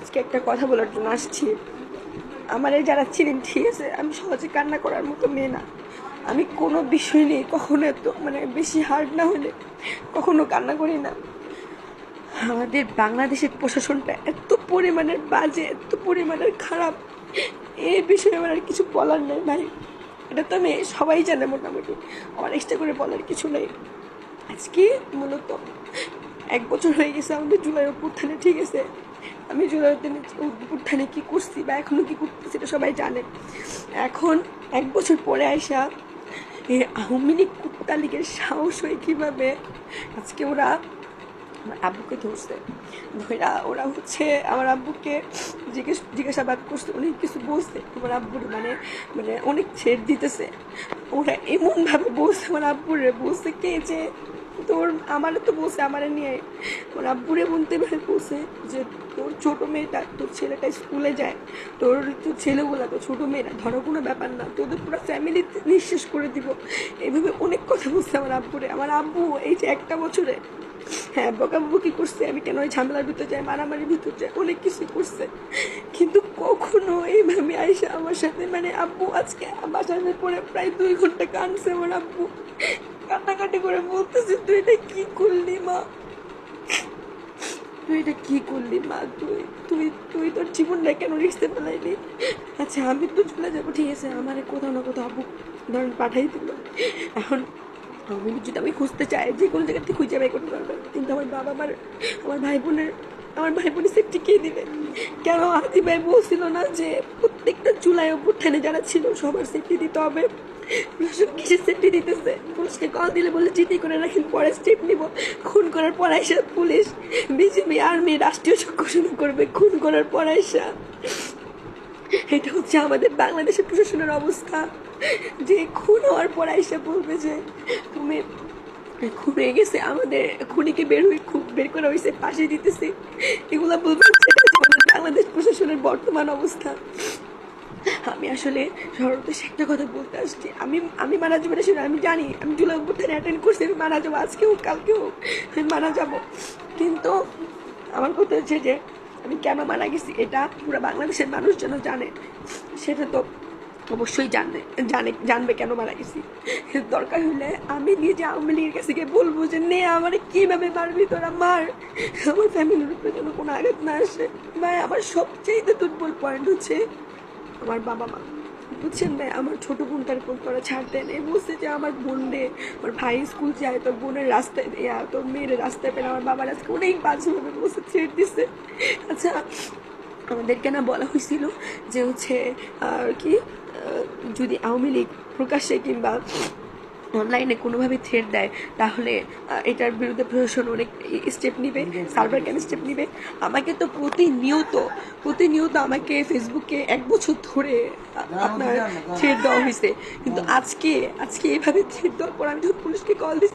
আজকে একটা কথা বলার জন্য আসছি। আমার এই যারা ছিলেন, ঠিক আছে, আমি সহজে কান্না করার মতো মেয়ে না। আমি কোনো বিষয় নিয়ে কখনো এত মানে বেশি হার্ড না হলে কখনো কান্না করি না। আমাদের বাংলাদেশের প্রশাসনটা এত পরিমাণের বাজে, এত পরিমাণের খারাপ। এই বিষয়ে আমার আর কিছু বলার নেই ভাই। এটা তো আমি সবাই জানে মোটামুটি। আমার এক্সট্রা করে বলার কিছু নেই। আজকে মূলত এক বছর হয়ে গেছে আমাদের জুলাই অভ্যুত্থানে, ঠিক আছে? আমি জুলাই অভ্যুত্থানে কী করছি বা এখনও কী করতেছি সেটা সবাই জানে। এখন এক বছর পরে আসা এই আওয়ামী লীগ কুত্তা লীগের সাহস হয়ে কীভাবে? আজকে ওরা আমার আব্বুকে ধরছে। ধরা ওরা হচ্ছে আমার আব্বুকে জিজ্ঞেস জিজ্ঞাসাবাদ করছে, অনেক কিছু বলছে। আমার আব্বুর মানে মানে অনেক ছেড় দিতেছে। ওরা এমনভাবে বলছে, আমার আব্বুরে বলছে কে যে তোর আমার তো বসে আমার নিয়ে আমার আব্বুরে বলতে পারে বসে যে তোর ছোটো মেয়েটা, তোর ছেলেটা স্কুলে যায়, তোর তোর ছেলেগুলো তো ছোটো মেয়েরা, ধরো কোনো ব্যাপার না, তোদের পুরো ফ্যামিলি নিঃশেষ করে দিব। এইভাবে অনেক কথা বলছে আমার আব্বুরে। আমার আব্বু এই যে একটা বছরে হ্যাঁ বকাবকি করছে, আমি কেন ওই ঝামেলার ভিতর যাই, মারামারির ভিতর যাই, অনেক কিছু করছে। কিন্তু কখনো এইভাবে আইসা আমার সাথে মানে আব্বু আজকে বাসার পরে প্রায় দুই ঘণ্টা কানছে আমার আব্বু। কান্নাকাটি করে বলতেছে, তুই এটা কি করলি মা? তুই এটা কি করলি মা? তুই তুই তুই তোর জীবনটা কেন রিক্সে ফেলাইলি? আচ্ছা আমি তো চলে যাব, ঠিক আছে। আমার কোথাও না কোথাও আব্বু ধরেন পাঠাই দিল। এখন আমি যদি আমি খুঁজতে চাই, যে কোনো জায়গা থেকে খুঁজে বের করতে পারবে। কিন্তু আমার বাবা আমার আমার ভাই বোনের আমার ভাই বোনের সেফটি কে দিবে। কেন? আদি ভাই বলছিল না যে প্রত্যেকটা চুলাই অভ্যুত্থানে যারা ছিল সবার সেফটি দিতে হবে। প্রশাসন কিসের সেফটি দিতেছে? পুলিশকে কল দিলে বলে জিডি করে রাখেন, পরে স্টেপ নিব। খুন করার পর আইসা পুলিশ বিজেপি আর্মি, রাষ্ট্রীয় ঘোষণা করবে, খুন করার পর আইসা। এটা হচ্ছে আমাদের বাংলাদেশের প্রশাসনের অবস্থা। যে খুন হওয়ার পর আইসা বলবে যে, তুমি খুন হয়ে গেছে। আমাদের খুনিকে বের হয়ে খুব বের করা হয়েছে পাশে দিতেছে। এগুলা বলবে সেটা হচ্ছে আমাদের বাংলাদেশ প্রশাসনের বর্তমান অবস্থা। আমি আসলে সর্বশেষ একটা কথা বলতে আসছি। আমি আমি মারা যাব না আমি জানি। আমি জুলাই অভ্যুত্থানে অ্যাটেন্ড করছি, আমি মারা যাব আজকেও কালকেও আমি মারা যাব। কিন্তু আমার কথা হচ্ছে যে আমি কেন মারা গেছি, এটা পুরো বাংলাদেশের মানুষ যেন জানে। সেটা তো অবশ্যই জানবে জানে, জানবে কেন মারা গেছি। দরকার হলে আমি নিজে আওয়ামী লীগের কাছে গিয়ে বলব যে, নে, আমার কীভাবে মারবি তোরা? মার। আমার ফ্যামিলির উপরে যেন কোনো আঘাত না আসে। ভাই, আমার সবচেয়ে দুর্বল পয়েন্ট হচ্ছে আমার বাবা মা। বুঝছেন ভাই, আমার ছোট বোনটার কোন তোরা ছাড়তেন এই বলছে যে, আমার বোন রে আমার ভাই স্কুল যায়, তোর বোনের রাস্তায় ইয়া তোর মেয়ের রাস্তায় পেলে আমার বাবার আজকে অনেক বাজেভাবে বসে ছেড়ে দিচ্ছে আচ্ছা আমাদেরকে না বলা হয়েছিল যে হচ্ছে, আর কি যদি আওয়ামী লীগ প্রকাশ্যে কিংবা অনলাইনে কোনোভাবে থ্রেট দেয় তাহলে এটার বিরুদ্ধে প্রশাসন অনেক স্টেপ নিবে সার্ভার কেন স্টেপ নিবে। আমাকে তো প্রতিনিয়ত প্রতিনিয়ত আমাকে ফেসবুকে এক বছর ধরে আপনার থ্রেট দেওয়া হয়েছে। কিন্তু আজকে আজকে এভাবে থ্রেট দেওয়ার পর আমি যখন পুলিশকে কল দিচ্ছি